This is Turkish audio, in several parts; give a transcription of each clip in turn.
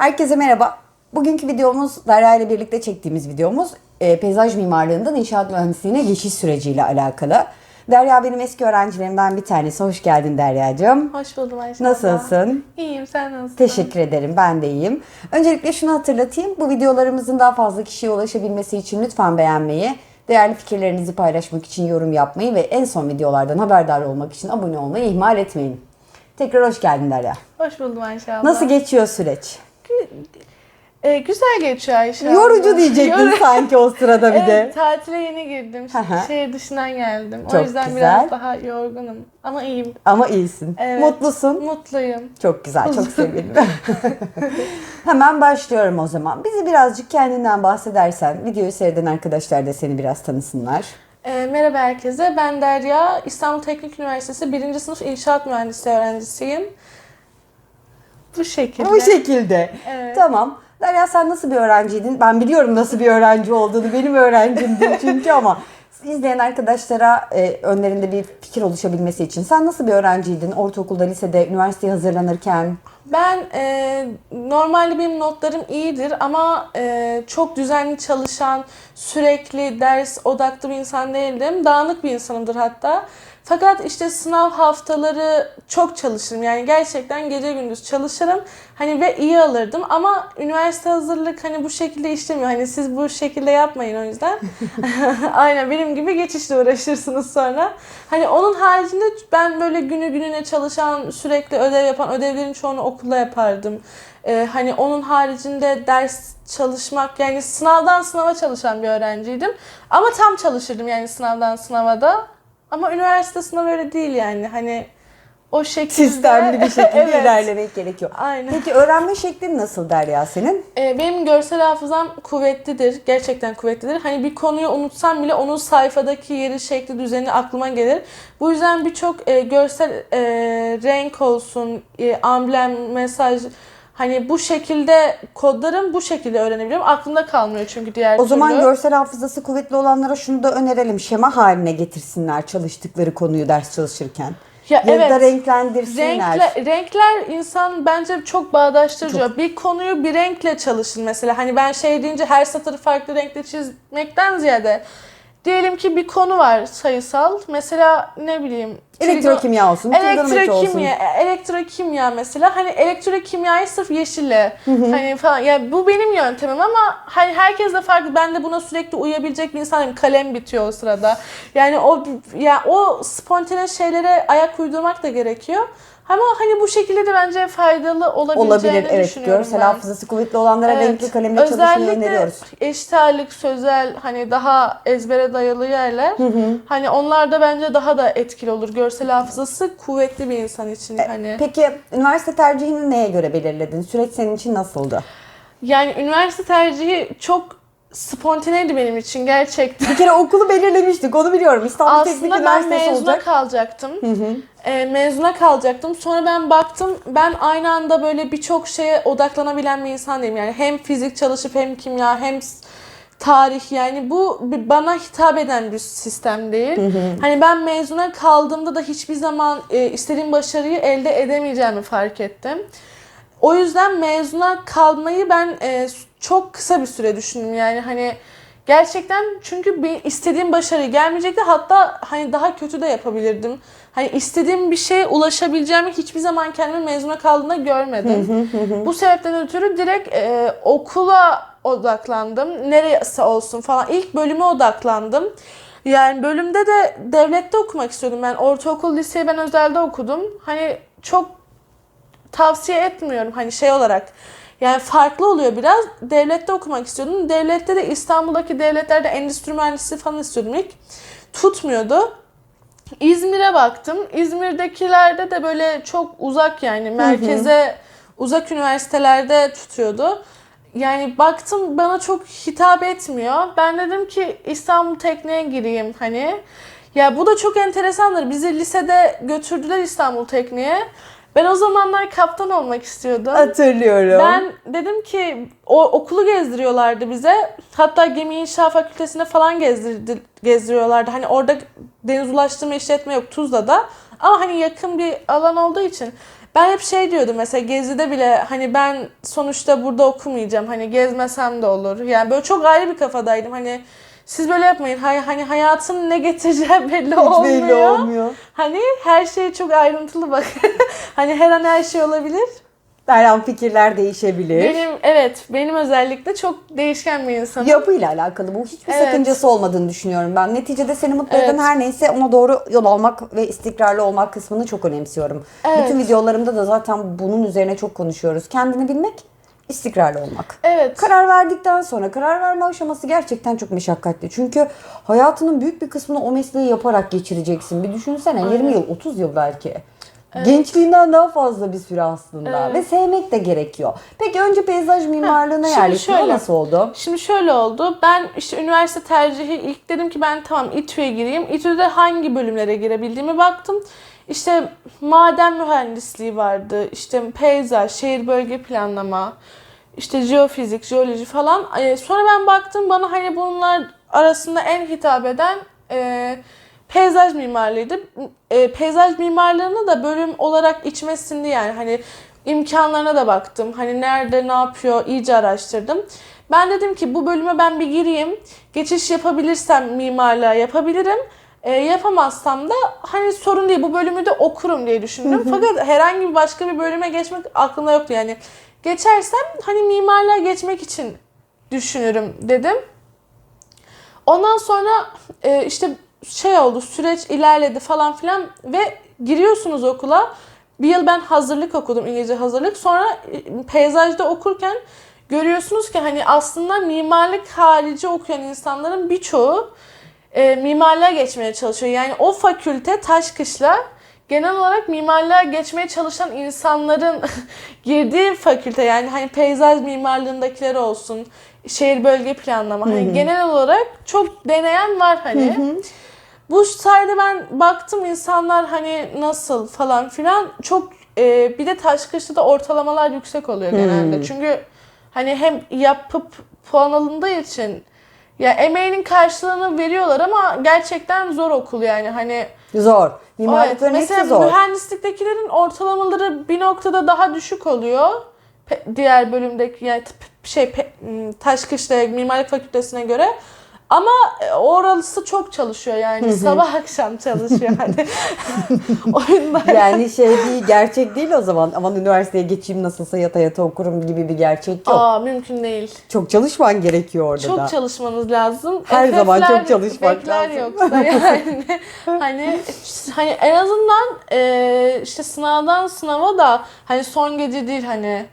Herkese merhaba. Bugünkü videomuz Derya ile birlikte çektiğimiz videomuz e, peyzaj mimarlığından inşaat mühendisliğine geçiş süreciyle alakalı. Derya benim eski öğrencilerimden bir tanesi. Hoş geldin Derya'cığım. Hoş buldum Ayşe Nasılsın? İyiyim, sen nasılsın? Teşekkür ederim. Ben de iyiyim. Öncelikle şunu hatırlatayım. Bu videolarımızın daha fazla kişiye ulaşabilmesi için lütfen beğenmeyi, değerli fikirlerinizi paylaşmak için yorum yapmayı ve en son videolardan haberdar olmak için abone olmayı ihmal etmeyin. Tekrar hoş geldin Derya. Hoş buldum Ayşe abla. Nasıl geçiyor süreç? Ee, güzel geçiyor Ayşe abla. Yorucu diyecektin sanki o sırada bir de. Evet, tatile yeni girdim. Şehir dışından geldim. Çok o yüzden güzel. biraz daha yorgunum. Ama iyiyim. Ama iyisin. Evet. Mutlusun. Mutluyum. Çok güzel, çok sevindim. Hemen başlıyorum o zaman. Bizi birazcık kendinden bahsedersen, videoyu seyreden arkadaşlar da seni biraz tanısınlar. Ee, merhaba herkese. Ben Derya. İstanbul Teknik Üniversitesi 1. sınıf İnşaat Mühendisliği öğrencisiyim. Bu şekilde. Bu şekilde. Evet. Tamam. Derya sen nasıl bir öğrenciydin? Ben biliyorum nasıl bir öğrenci olduğunu. Benim öğrencimdin çünkü ama izleyen arkadaşlara e, önlerinde bir fikir oluşabilmesi için. Sen nasıl bir öğrenciydin? Ortaokulda, lisede, üniversiteye hazırlanırken? Ben e, normalde benim notlarım iyidir ama e, çok düzenli çalışan, sürekli ders odaklı bir insan değildim. Dağınık bir insanımdır hatta. Fakat işte sınav haftaları çok çalışırım. Yani gerçekten gece gündüz çalışırım. Hani ve iyi alırdım ama üniversite hazırlık hani bu şekilde işlemiyor. Hani siz bu şekilde yapmayın o yüzden. Aynen benim gibi geçişle uğraşırsınız sonra. Hani onun haricinde ben böyle günü gününe çalışan, sürekli ödev yapan, ödevlerin çoğunu okulda yapardım. Ee, hani onun haricinde ders çalışmak yani sınavdan sınava çalışan bir öğrenciydim. Ama tam çalışırdım yani sınavdan sınava da. Ama üniversite sınavı öyle değil yani. Hani o şekilde Sistemli bir şekilde Evet. ilerlemek gerekiyor. Aynen. Peki öğrenme şeklin nasıl Derya senin? Ee, benim görsel hafızam kuvvetlidir. Gerçekten kuvvetlidir. Hani bir konuyu unutsam bile onun sayfadaki yeri, şekli, düzeni aklıma gelir. Bu yüzden birçok e, görsel e, renk olsun, e, amblem, mesaj hani bu şekilde kodlarım bu şekilde öğrenebiliyorum. Aklımda kalmıyor çünkü diğer O zaman türlü. görsel hafızası kuvvetli olanlara şunu da önerelim. Şema haline getirsinler çalıştıkları konuyu ders çalışırken. ya, Ya evet. da renklendirsinler. Renkler, renkler insan bence çok bağdaştırıcı. Bir konuyu bir renkle çalışın mesela. Hani ben şey deyince her satırı farklı renkle çizmekten ziyade diyelim ki bir konu var sayısal. Mesela ne bileyim Elektrokimya olsun. Elektrokimya, elektrokimya mesela hani elektrokimyayı sırf yeşille hani falan ya bu benim yöntemim ama hani herkes de farklı. Ben de buna sürekli uyabilecek bir insanım. Kalem bitiyor o sırada. Yani o ya o spontane şeylere ayak uydurmak da gerekiyor. Ama hani bu şekilde de bence faydalı olabileceğini Olabilir evet. düşünüyorum Görsel ben. hafızası kuvvetli olanlara Evet. renkli kalemle çalışmayı Özellikle öneriyoruz. eşit ağırlık, sözel hani daha ezbere dayalı yerler. Hani onlar da bence daha da etkili olur. Görsel hafızası kuvvetli bir insan için E, hani. Peki üniversite tercihini neye göre belirledin? Süreç senin için nasıldı? Yani üniversite tercihi çok spontaneydi benim için gerçekten. Bir kere okulu belirlemiştik onu biliyorum. İstanbul Teknik Aslında ben Üniversitesi mezuna olacak. kalacaktım. Ee, mezuna kalacaktım. Sonra ben baktım ben aynı anda böyle birçok şeye odaklanabilen bir insan değilim. Yani hem fizik çalışıp hem kimya hem tarih yani bu bana hitap eden bir sistem değil. Hani ben mezuna kaldığımda da hiçbir zaman e, istediğim başarıyı elde edemeyeceğimi fark ettim. O yüzden mezuna kalmayı ben e, çok kısa bir süre düşündüm. Yani hani gerçekten çünkü bir istediğim başarı gelmeyecekti. Hatta hani daha kötü de yapabilirdim. Hani istediğim bir şeye ulaşabileceğimi hiçbir zaman kendimi mezuna kaldığında görmedim. Bu sebepten ötürü direkt e, okula odaklandım. Neresi olsun falan. İlk bölüme odaklandım. Yani bölümde de devlette okumak istiyordum ben. Ortaokul, liseyi ben özelde okudum. Hani çok tavsiye etmiyorum hani şey olarak. Yani farklı oluyor biraz. Devlette okumak istiyordum. Devlette de İstanbul'daki devletlerde endüstri mühendisi falan istiyordum ilk. Tutmuyordu. İzmir'e baktım. İzmir'dekilerde de böyle çok uzak yani merkeze uzak üniversitelerde tutuyordu. Yani baktım bana çok hitap etmiyor. Ben dedim ki İstanbul Tekniğe gireyim hani. Ya bu da çok enteresandır. Bizi lisede götürdüler İstanbul Tekniğe. Ben o zamanlar kaptan olmak istiyordum. Hatırlıyorum. Ben dedim ki o okulu gezdiriyorlardı bize. Hatta gemi inşa fakültesine falan gezdirdi, gezdiriyorlardı. Hani orada deniz ulaştırma işletme yok Tuzla'da. Ama hani yakın bir alan olduğu için Ben hep şey diyordum mesela gezide bile hani ben sonuçta burada okumayacağım. Hani gezmesem de olur. Yani böyle çok ayrı bir kafadaydım. Hani siz böyle yapmayın. Hay- Hani hayatın ne getireceği belli Hiç olmuyor. belli olmuyor. Hani her şey çok ayrıntılı bak. hani her an her şey olabilir. Her an fikirler değişebilir. Benim evet benim özellikle çok değişken bir insanım. Yapıyla alakalı bu hiçbir Evet. sakıncası olmadığını düşünüyorum ben. Neticede seni mutlu eden Evet. her neyse ona doğru yol almak ve istikrarlı olmak kısmını çok önemsiyorum. Evet. Bütün videolarımda da zaten bunun üzerine çok konuşuyoruz. Kendini bilmek, istikrarlı olmak. Evet. Karar verdikten sonra karar verme aşaması gerçekten çok meşakkatli. Çünkü hayatının büyük bir kısmını o mesleği yaparak geçireceksin. Bir düşünsene 20 yıl, 30 yıl belki. Gençliğinden daha fazla bir süre aslında Evet. ve sevmek de gerekiyor. Peki önce peyzaj mimarlığına şöyle. nasıl oldu? Şimdi şöyle oldu. Ben işte üniversite tercihi ilk dedim ki ben tamam İTÜ'ye gireyim. İTÜ'de hangi bölümlere girebildiğimi baktım. İşte maden mühendisliği vardı. İşte peyzaj, şehir bölge planlama, işte jeofizik, jeoloji falan. Ee, sonra ben baktım bana hani bunlar arasında en hitap eden e, peyzaj mimarlığıydı. E, peyzaj mimarlığını da bölüm olarak içmesindi yani hani imkanlarına da baktım. Hani nerede ne yapıyor iyice araştırdım. Ben dedim ki bu bölüme ben bir gireyim. Geçiş yapabilirsem mimarlığa yapabilirim. E, yapamazsam da hani sorun değil bu bölümü de okurum diye düşündüm. Fakat herhangi bir başka bir bölüme geçmek aklımda yoktu yani. Geçersem hani mimarlığa geçmek için düşünürüm dedim. Ondan sonra e, işte şey oldu süreç ilerledi falan filan ve giriyorsunuz okula. Bir yıl ben hazırlık okudum İngilizce hazırlık. Sonra e, peyzajda okurken görüyorsunuz ki hani aslında mimarlık harici okuyan insanların birçoğu e, mimarlığa geçmeye çalışıyor. Yani o fakülte Taşkışla genel olarak mimarlığa geçmeye çalışan insanların girdiği fakülte yani hani peyzaj mimarlığındakiler olsun, şehir bölge planlama hani genel olarak çok deneyen var hani. Bu sayede ben baktım insanlar hani nasıl falan filan çok e, bir de Taşkışlı'da da ortalamalar yüksek oluyor genelde. Çünkü hani hem yapıp puan alındığı için ya emeğinin karşılığını veriyorlar ama gerçekten zor okul yani hani Zor. Evet, Mimarlıkların hepsi mesela zor. mühendisliktekilerin ortalamaları bir noktada daha düşük oluyor. Pe- diğer bölümdeki yani şey pe- m, Taşkışla Mimarlık Fakültesine göre. Ama e, orası çok çalışıyor yani. Sabah akşam çalışıyor hani. o yüzden Yani şey değil, gerçek değil o zaman. Aman üniversiteye geçeyim nasılsa yata yata okurum gibi bir gerçek yok. Aa mümkün değil. Çok çalışman gerekiyor orada Çok da. çalışmanız lazım. Her zaman FF'ler, çok çalışmak bekler lazım. yoksa yani hani hani en azından e, işte sınavdan sınava da hani son gece değil hani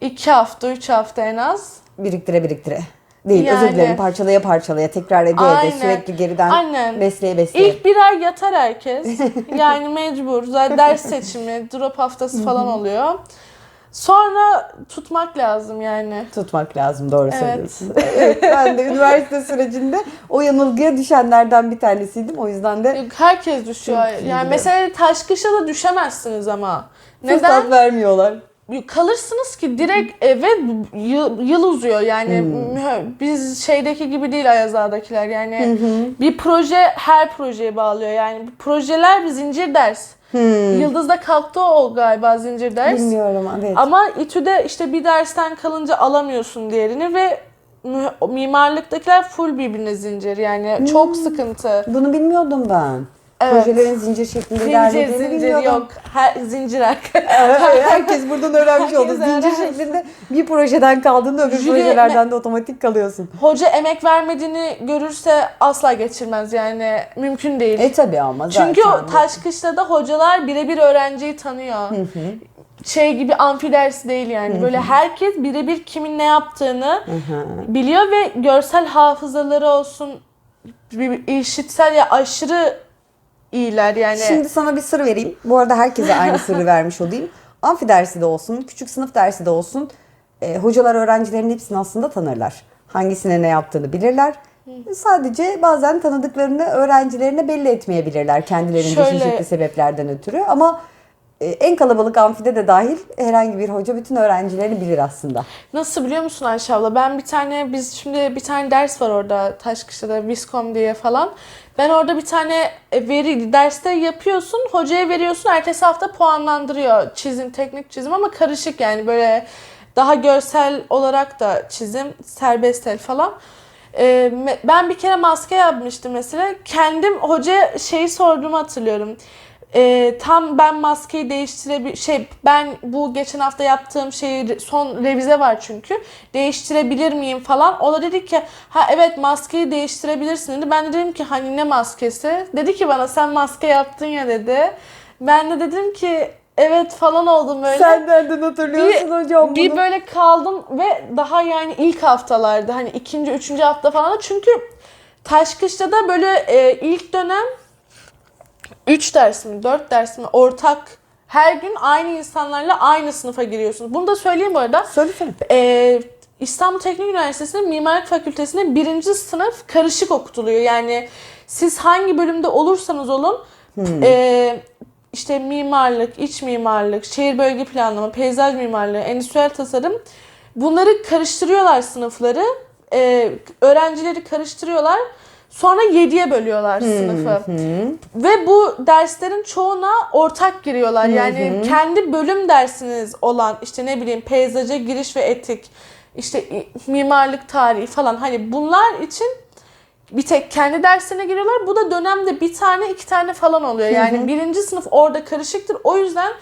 iki hafta üç hafta en az. Biriktire biriktire. Değil Yani. özür dilerim parçalaya parçalaya tekrar ede ede Aynen. sürekli geriden Aynen. besleye besleye. İlk bir ay yatar herkes. Yani mecbur. Zaten ders seçimi, drop haftası falan oluyor. Sonra tutmak lazım yani. Tutmak lazım doğru Evet. söylüyorsun. Evet, ben de üniversite sürecinde o yanılgıya düşenlerden bir tanesiydim. O yüzden de Herkes düşüyor. Yani mesela taşkışa da düşemezsiniz ama. fırsat Neden? vermiyorlar. Kalırsınız ki direkt eve yıl, yıl uzuyor yani Hmm. Biz şeydeki gibi değil Ayaz Ağa'dakiler yani bir proje her projeye bağlıyor yani projeler bir zincir ders. Yıldız'da kalktı o galiba zincir ders. Hmm. Bilmiyorum evet. Ama İTÜ'de işte bir dersten kalınca alamıyorsun diğerini ve mimarlıktakiler full birbirine zincir yani Hmm. çok sıkıntı. Bunu bilmiyordum ben. Evet. Projelerin zincir şeklinde Zincir ilerlediğini zincir bilmiyordum. yok. Her, zincir. Evet, Herkes buradan öğrenmiş oldu. Herkes Zincir öğrenmiş. şeklinde bir projeden kaldığında öbür Jüri- projelerden de otomatik kalıyorsun. Hoca emek vermediğini görürse asla geçirmez yani mümkün değil. E tabi ama zaten. Çünkü o taş da hocalar birebir öğrenciyi tanıyor. Şey gibi amfi dersi değil yani. Böyle herkes birebir kimin ne yaptığını biliyor ve görsel hafızaları olsun bir- işitsel ya aşırı iyiler yani. Şimdi sana bir sır vereyim. Bu arada herkese aynı sırrı vermiş olayım. Amfi dersi de olsun, küçük sınıf dersi de olsun. e, hocalar öğrencilerin hepsini aslında tanırlar. Hangisine ne yaptığını bilirler. Sadece bazen tanıdıklarını öğrencilerine belli etmeyebilirler. Kendilerinin Şöyle- çeşitli sebeplerden ötürü. Ama e, en kalabalık amfide de dahil herhangi bir hoca bütün öğrencilerini bilir aslında. Nasıl biliyor musun Ayşe abla? Ben bir tane, biz şimdi bir tane ders var orada Taşkışla'da, Viscom diye falan. Ben orada bir tane e, veri, derste yapıyorsun, hocaya veriyorsun, ertesi hafta puanlandırıyor. Çizim, teknik çizim ama karışık yani böyle daha görsel olarak da çizim, serbest el falan. Me- ben bir kere maske yapmıştım mesela. Kendim hocaya şeyi sorduğumu hatırlıyorum. Ee, tam ben maskeyi değiştirebil şey ben bu geçen hafta yaptığım şeyi son revize var çünkü değiştirebilir miyim falan. O da dedi ki ha evet maskeyi değiştirebilirsin dedi. Ben de dedim ki hani ne maskesi? Dedi ki bana sen maske yaptın ya dedi. Ben de dedim ki evet falan oldum böyle. Sen nereden hatırlıyorsun hocam bunu? Bir böyle kaldım ve daha yani ilk haftalarda hani ikinci, üçüncü hafta falan da çünkü Taşkışla'da böyle e, ilk dönem 3 ders mi 4 ders mi ortak her gün aynı insanlarla aynı sınıfa giriyorsunuz. Bunu da söyleyeyim bu arada. Söylesene. Ee, İstanbul Teknik Üniversitesi'nin Mimarlık Fakültesi'nde birinci sınıf karışık okutuluyor. Yani siz hangi bölümde olursanız olun ee, işte mimarlık, iç mimarlık, şehir bölge planlama, peyzaj mimarlığı, endüstriyel tasarım bunları karıştırıyorlar sınıfları. Ee, öğrencileri karıştırıyorlar. Sonra 7'ye bölüyorlar sınıfı. Ve bu derslerin çoğuna ortak giriyorlar. Yani kendi bölüm dersiniz olan işte ne bileyim peyzaja giriş ve etik, işte mimarlık tarihi falan hani bunlar için bir tek kendi dersine giriyorlar. Bu da dönemde bir tane iki tane falan oluyor. Yani birinci sınıf orada karışıktır. O yüzden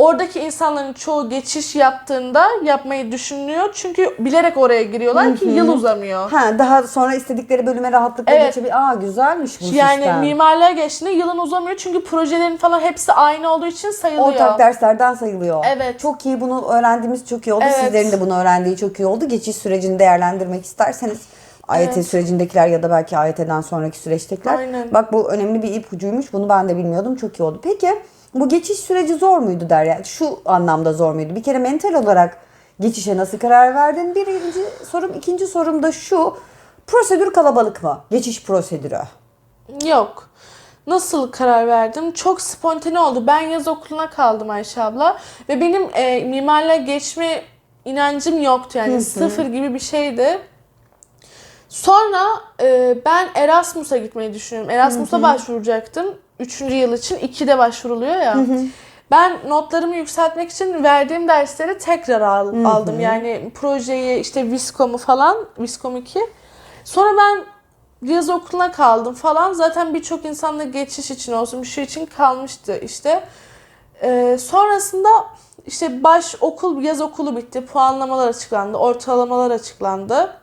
oradaki insanların çoğu geçiş yaptığında yapmayı düşünüyor. Çünkü bilerek oraya giriyorlar ki yıl uzamıyor. Ha, daha sonra istedikleri bölüme rahatlıkla Evet. geçebilir. Aa güzelmiş bu Yani sistem. mimarlığa geçtiğinde yılın uzamıyor çünkü projelerin falan hepsi aynı olduğu için sayılıyor. Ortak derslerden sayılıyor. Evet. Çok iyi bunu öğrendiğimiz çok iyi oldu. Evet. Sizlerin de bunu öğrendiği çok iyi oldu. Geçiş sürecini değerlendirmek isterseniz AYT sürecindekiler ya da belki AYT'den sonraki süreçtekiler. Aynen. Bak bu önemli bir ipucuymuş. Bunu ben de bilmiyordum. Çok iyi oldu. Peki bu geçiş süreci zor muydu Derya? Şu anlamda zor muydu? Bir kere mental olarak geçişe nasıl karar verdin? Birinci sorum. ikinci sorum da şu. Prosedür kalabalık mı? Geçiş prosedürü. Yok. Nasıl karar verdim? Çok spontane oldu. Ben yaz okuluna kaldım Ayşe abla. Ve benim e, mimarlığa geçme inancım yoktu. Yani sıfır gibi bir şeydi. Sonra e, ben Erasmus'a gitmeyi düşünüyorum. Erasmus'a başvuracaktım. Üçüncü yıl için. İkide başvuruluyor ya. Ben notlarımı yükseltmek için verdiğim dersleri tekrar al- aldım. Yani projeyi işte Viscom'u falan. Viscom 2. Sonra ben yaz okuluna kaldım falan. Zaten birçok insanla geçiş için olsun bir şey için kalmıştı işte. Ee, sonrasında işte baş okul, yaz okulu bitti. Puanlamalar açıklandı, ortalamalar açıklandı.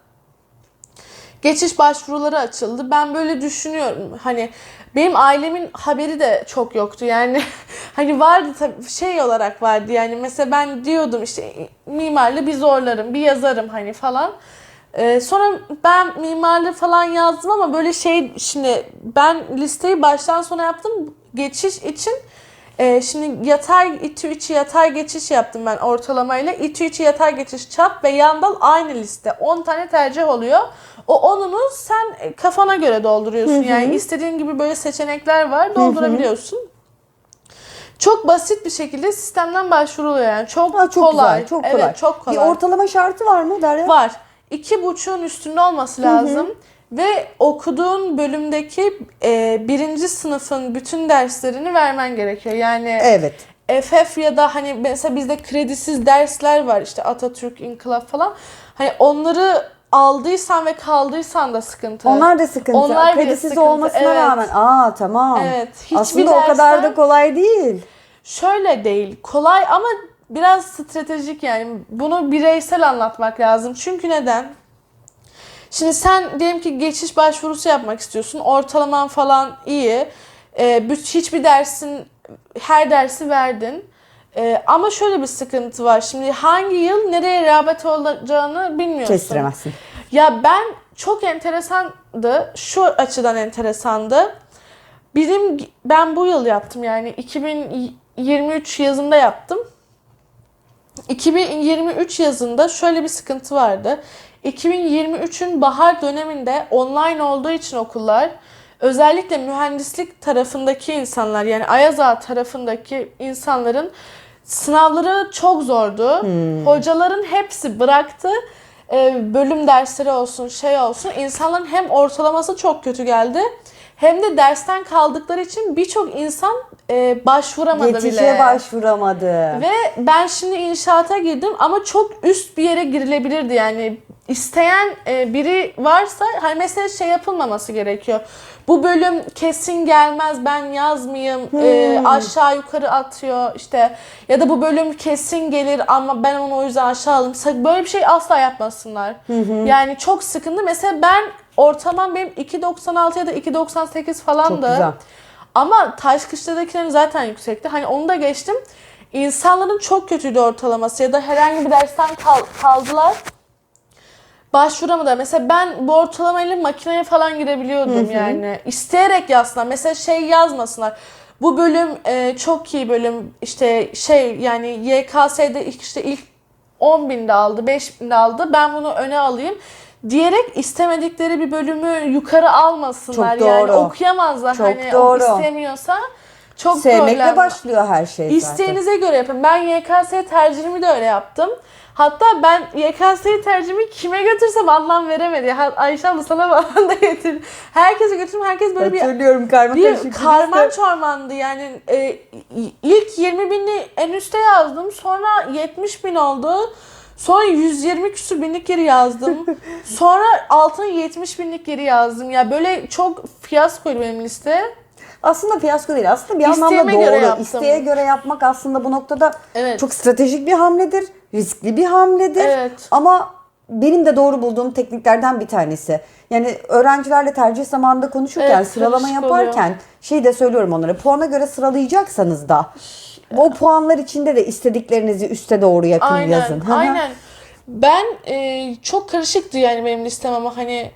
Geçiş başvuruları açıldı. Ben böyle düşünüyorum. Hani benim ailemin haberi de çok yoktu. Yani hani vardı tabii şey olarak vardı. Yani mesela ben diyordum işte mimarlı bir zorlarım, bir yazarım hani falan. Ee, sonra ben mimarlığı falan yazdım ama böyle şey şimdi ben listeyi baştan sona yaptım geçiş için. Ee, şimdi yatay İTÜ içi yatay geçiş yaptım ben ortalamayla. İTÜ içi yatay geçiş çap ve yandal aynı liste. 10 tane tercih oluyor. O 10'unu sen kafana göre dolduruyorsun. Yani istediğin gibi böyle seçenekler var doldurabiliyorsun. Çok basit bir şekilde sistemden başvuruluyor yani. Çok, Ha, çok kolay. güzel, çok kolay. Evet, çok kolay. Bir ortalama şartı var mı Derya? Var. İki buçuğun üstünde olması lazım. Ve okuduğun bölümdeki e, birinci sınıfın bütün derslerini vermen gerekiyor. Yani Evet. FF ya da hani mesela bizde kredisiz dersler var işte Atatürk, İnkılap falan. Hani onları aldıysan ve kaldıysan da sıkıntı. Onlar da sıkıntı. Onlar Kredisiz sıkıntı, olmasına evet. rağmen. Aa tamam. Evet, hiçbir Aslında o kadar dersten- da kolay değil. Şöyle değil. Kolay ama biraz stratejik yani. Bunu bireysel anlatmak lazım. Çünkü neden? Şimdi sen diyelim ki geçiş başvurusu yapmak istiyorsun. Ortalaman falan iyi. Büt- hiçbir dersin, her dersi verdin. Ee, ama şöyle bir sıkıntı var. Şimdi hangi yıl nereye rağbet olacağını bilmiyorsun. Kestiremezsin. Ya ben çok enteresandı. Şu açıdan enteresandı. Bizim ben bu yıl yaptım yani 2023 yazında yaptım. 2023 yazında şöyle bir sıkıntı vardı. 2023'ün bahar döneminde online olduğu için okullar özellikle mühendislik tarafındaki insanlar yani Ayaza tarafındaki insanların sınavları çok zordu. Hocaların hepsi bıraktı. Ee, bölüm dersleri olsun, şey olsun. İnsanların hem ortalaması çok kötü geldi. Hem de dersten kaldıkları için birçok insan e, başvuramadı Geçişe bile. başvuramadı. Ve ben şimdi inşaata girdim ama çok üst bir yere girilebilirdi yani isteyen e, biri varsa hani mesela şey yapılmaması gerekiyor. Bu bölüm kesin gelmez ben yazmayayım e, aşağı yukarı atıyor işte ya da bu bölüm kesin gelir ama ben onu o yüzden aşağı alayım. Sa- Böyle bir şey asla yapmasınlar. Yani çok sıkıntı. Mesela ben ortalamam benim 2.96 ya da 2.98 falandı. Çok güzel. Ama Taşkışla'dakilerin zaten yüksekti. Hani onu da geçtim. İnsanların çok kötüydü ortalaması ya da herhangi bir dersten kal- kaldılar. Başvuramadı. Mesela ben bu ortalamayla makineye falan girebiliyordum yani. İsteyerek yazsınlar. Mesela şey yazmasınlar. Bu bölüm e, çok iyi bölüm. İşte şey yani YKS'de işte ilk 10 binde aldı, 5 binde aldı. Ben bunu öne alayım diyerek istemedikleri bir bölümü yukarı almasınlar. Çok Yani doğru. okuyamazlar Çok hani doğru. o istemiyorsa çok Sevmekle problemli. başlıyor her şey zaten. İsteğinize göre yapın. Ben YKS tercihimi de öyle yaptım. Hatta ben YKS tercihimi kime götürsem anlam veremedi. Ha- Ayşe abla sana falan da getir. Herkese götürdüm. Herkes böyle bir Hatırlıyorum karma bir karman çormandı yani e, ilk 20 bini en üste yazdım sonra 70 bin oldu sonra 120 küsür binlik geri yazdım sonra altına 70 binlik geri yazdım ya böyle çok fiyaskoydu benim liste Aslında fiyasko değil. Aslında bir İsteğime anlamda doğru. göre yaptım. İsteğe göre yapmak aslında bu noktada Evet. çok stratejik bir hamledir. Riskli bir hamledir. Evet. Ama benim de doğru bulduğum tekniklerden bir tanesi. Yani öğrencilerle tercih zamanında konuşurken, Evet, sıralama karışık yaparken şey de söylüyorum onlara. Puana göre sıralayacaksanız da o puanlar içinde de istediklerinizi üste doğru yakın aynen yazın. Hı hı. aynen ben e, çok karışıktı yani benim listem ama hani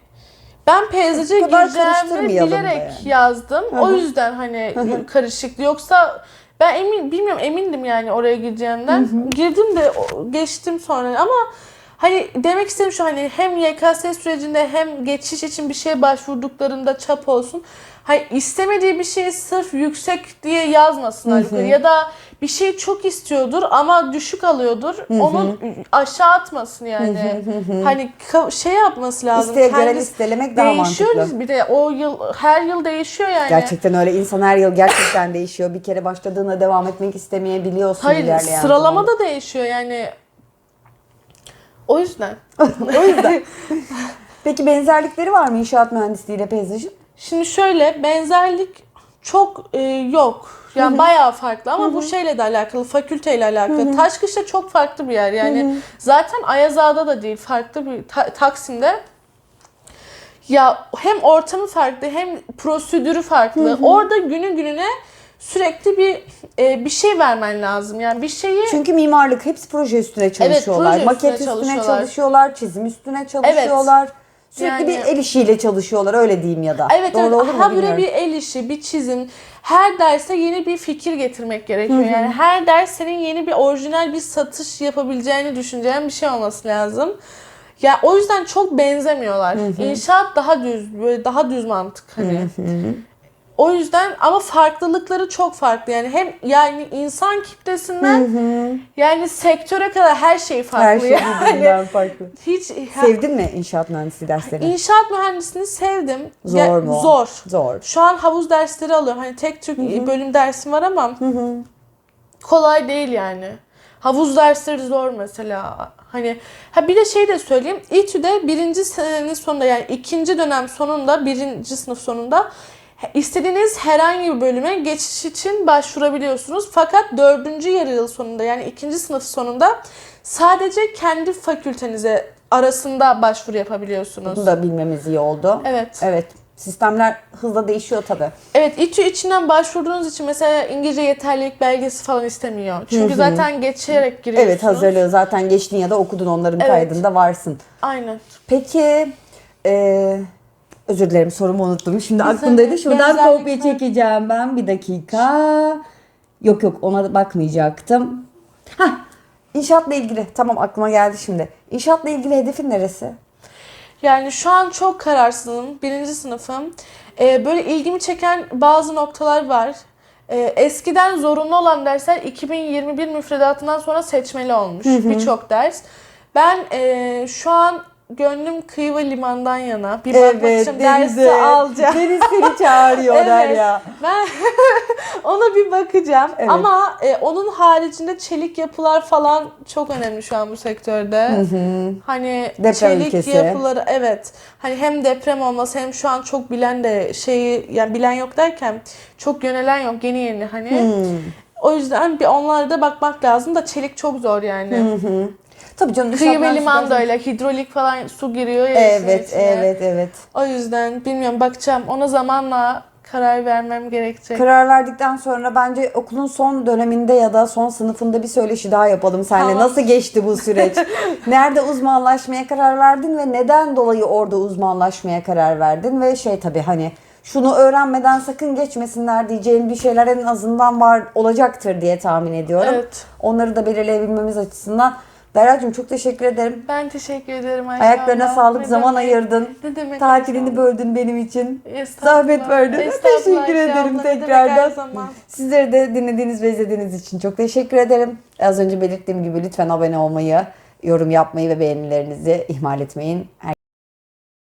ben peyzajı Bu kadar gireceğimi karıştırmayalım da bilerek yani. yazdım. O yüzden hani karışıktı. Yoksa ben emin bilmiyorum emindim yani oraya gireceğimden. Girdim de o- geçtim sonra ama hani demek istedim şu hani hem YKS sürecinde hem geçiş için bir şeye başvurduklarında çap olsun. Hani istemediği bir şeyi sırf yüksek diye yazmasınlar. Ya da bir şey çok istiyordur ama düşük alıyordur. Onu aşağı atmasın yani. hani şey yapması lazım. İsteğe göre listelemek daha değişiyor mantıklı. bir de o yıl her yıl değişiyor yani. Gerçekten öyle. İnsan her yıl gerçekten değişiyor. Bir kere başladığına devam etmek istemeyebiliyorsun Hayır ilerleyen sıralama da değişiyor yani. O yüzden. o yüzden. Peki benzerlikleri var mı inşaat mühendisliği ile peyzajın? Şimdi şöyle benzerlik çok e, yok. Yani bayağı farklı ama bu şeyle de alakalı, fakülteyle alakalı. Taşkışla çok farklı bir yer. Yani zaten Ayazağa'da da değil, farklı bir Ta- Taksim'de. Ya hem ortamı farklı hem prosedürü farklı. Orada günü gününe sürekli bir e, bir şey vermen lazım. Yani bir şeyi Çünkü mimarlık hepsi proje üstüne çalışıyorlar. proje üstüne Maket üstüne çalışıyorlar. çalışıyorlar, çizim üstüne çalışıyorlar. Sürekli Yani- bir el işiyle çalışıyorlar öyle diyeyim ya da. Evet Doğru evet. olur mu Ha böyle bilmiyorum. bir el işi, bir çizim. Her derse yeni bir fikir getirmek gerekiyor. Yani her ders senin yeni bir orijinal bir satış yapabileceğini düşüneceğin bir şey olması lazım. Ya o yüzden çok benzemiyorlar. İnşaat daha düz, böyle daha düz mantık hani. O yüzden ama farklılıkları çok farklı. Yani hem yani insan kitlesinden yani sektöre kadar her şey farklı. Her şey yani. birbirinden farklı. Hiç Sevdin mi inşaat mühendisliği derslerini? İnşaat mühendisliğini sevdim. Zor Ya- mu? Zor. Zor. Şu an havuz dersleri alıyorum. Hani tek tük bölüm dersim var ama kolay değil yani. Havuz dersleri zor mesela. Hani ha bir de şey de söyleyeyim. İTÜ'de birinci senenin sonunda yani ikinci dönem sonunda birinci sınıf sonunda istediğiniz herhangi bir bölüme geçiş için başvurabiliyorsunuz. Fakat dördüncü yarı yıl sonunda yani ikinci sınıf sonunda sadece kendi fakültenize arasında başvuru yapabiliyorsunuz. Bunu da bilmemiz iyi oldu. Evet. Evet. Sistemler hızla değişiyor tabii. Evet, İTÜ içinden başvurduğunuz için mesela İngilizce yeterlilik belgesi falan istemiyor. Çünkü zaten geçerek giriyorsunuz. Evet hazırlığı zaten geçtin ya da okudun onların Evet. kaydında varsın. Aynen. Peki e, özür dilerim sorumu unuttum. Şimdi aklımdaydı. Şuradan kopya var. çekeceğim ben. Bir dakika. Yok yok ona bakmayacaktım. Hah İnşaatla ilgili. Tamam aklıma geldi şimdi. İnşaatla ilgili hedefin neresi? Yani şu an çok kararsızım. Birinci sınıfım. Ee, böyle ilgimi çeken bazı noktalar var. Ee, eskiden zorunlu olan dersler 2021 müfredatından sonra seçmeli olmuş birçok ders. Ben e, şu an gönlüm kıyı ve limandan yana. Bir bakmak için dersi alacağım. Deniz seni çağırıyor Evet. Derya. Ben ona bir bakacağım. Evet. Ama e, onun haricinde çelik yapılar falan çok önemli şu an bu sektörde. Hani Deprem çelik ülkesi. yapıları evet. Hani hem deprem olması hem şu an çok bilen de şeyi yani bilen yok derken çok yönelen yok yeni yeni hani. Hmm. O yüzden bir onlara da bakmak lazım da çelik çok zor yani. Tabii canım. Kıyı ve liman da öyle. Hidrolik falan su giriyor ya işin Evet, içine. evet, evet. O yüzden bilmiyorum bakacağım. Ona zamanla karar vermem gerekecek. Karar verdikten sonra bence okulun son döneminde ya da son sınıfında bir söyleşi daha yapalım seninle. Tamam. Nasıl geçti bu süreç? Nerede uzmanlaşmaya karar verdin ve neden dolayı orada uzmanlaşmaya karar verdin? Ve şey tabii hani şunu öğrenmeden sakın geçmesinler diyeceğin bir şeyler en azından var olacaktır diye tahmin ediyorum. Evet. Onları da belirleyebilmemiz açısından. Derya'cığım çok teşekkür ederim. Ben teşekkür ederim Ayşe Ayaklarına abla. sağlık, Ne zaman demek? ayırdın. Ne demek Tatilini Ayşe böldün benim için. Zahmet verdin. Teşekkür Ayşe ederim abla, tekrardan. her. Sizleri de dinlediğiniz ve izlediğiniz için çok teşekkür ederim. Az önce belirttiğim gibi lütfen abone olmayı, yorum yapmayı ve beğenilerinizi ihmal etmeyin.